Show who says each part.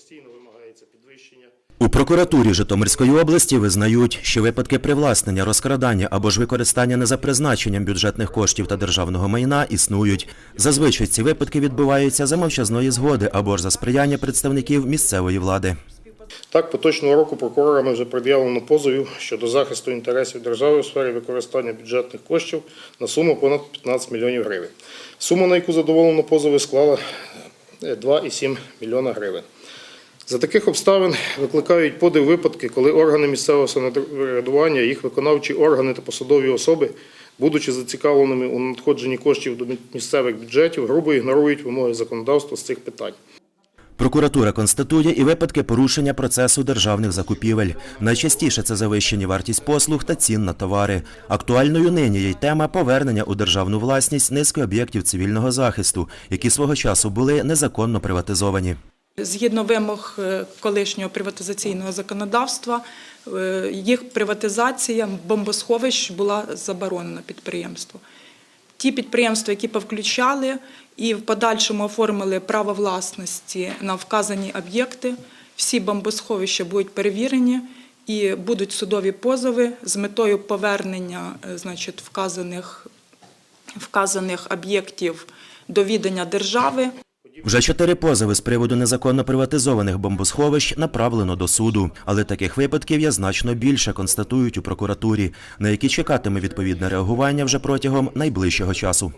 Speaker 1: Постійно вимагається підвищення.
Speaker 2: У прокуратурі Житомирської області визнають, що випадки привласнення, розкрадання або ж використання не за призначенням бюджетних коштів та державного майна існують. Зазвичай ці випадки відбуваються за мовчазної згоди або ж за сприяння представників місцевої влади.
Speaker 1: Так, поточного року прокурорами вже пред'явлено позовів щодо захисту інтересів держави у сфері використання бюджетних коштів на суму понад 15 мільйонів гривень. Сума, на яку задоволено позови, склала е, 2,7 мільйона гривень. За таких обставин викликають подив випадки, коли органи місцевого самоврядування, їх виконавчі органи та посадові особи, будучи зацікавленими у надходженні коштів до місцевих бюджетів, грубо ігнорують вимоги законодавства з цих питань.
Speaker 2: Прокуратура констатує і випадки порушення процесу державних закупівель. Найчастіше це завищені вартість послуг та цін на товари. Актуальною нині є й тема повернення у державну власність низки об'єктів цивільного захисту, які свого часу були незаконно приватизовані.
Speaker 3: Згідно вимог е, колишнього приватизаційного законодавства, е, їх приватизація бомбосховищ була заборонена підприємству. Ті підприємства, які повключали і в подальшому оформили право власності на вказані об'єкти, всі бомбосховища будуть перевірені і будуть судові позови з метою повернення е, значить, вказаних, вказаних об'єктів до відання держави.
Speaker 2: Вже чотири позови з приводу незаконно приватизованих бомбосховищ направлено до суду. Але таких випадків є значно більше, констатують у прокуратурі, на які чекатиме відповідне реагування вже протягом найближчого часу.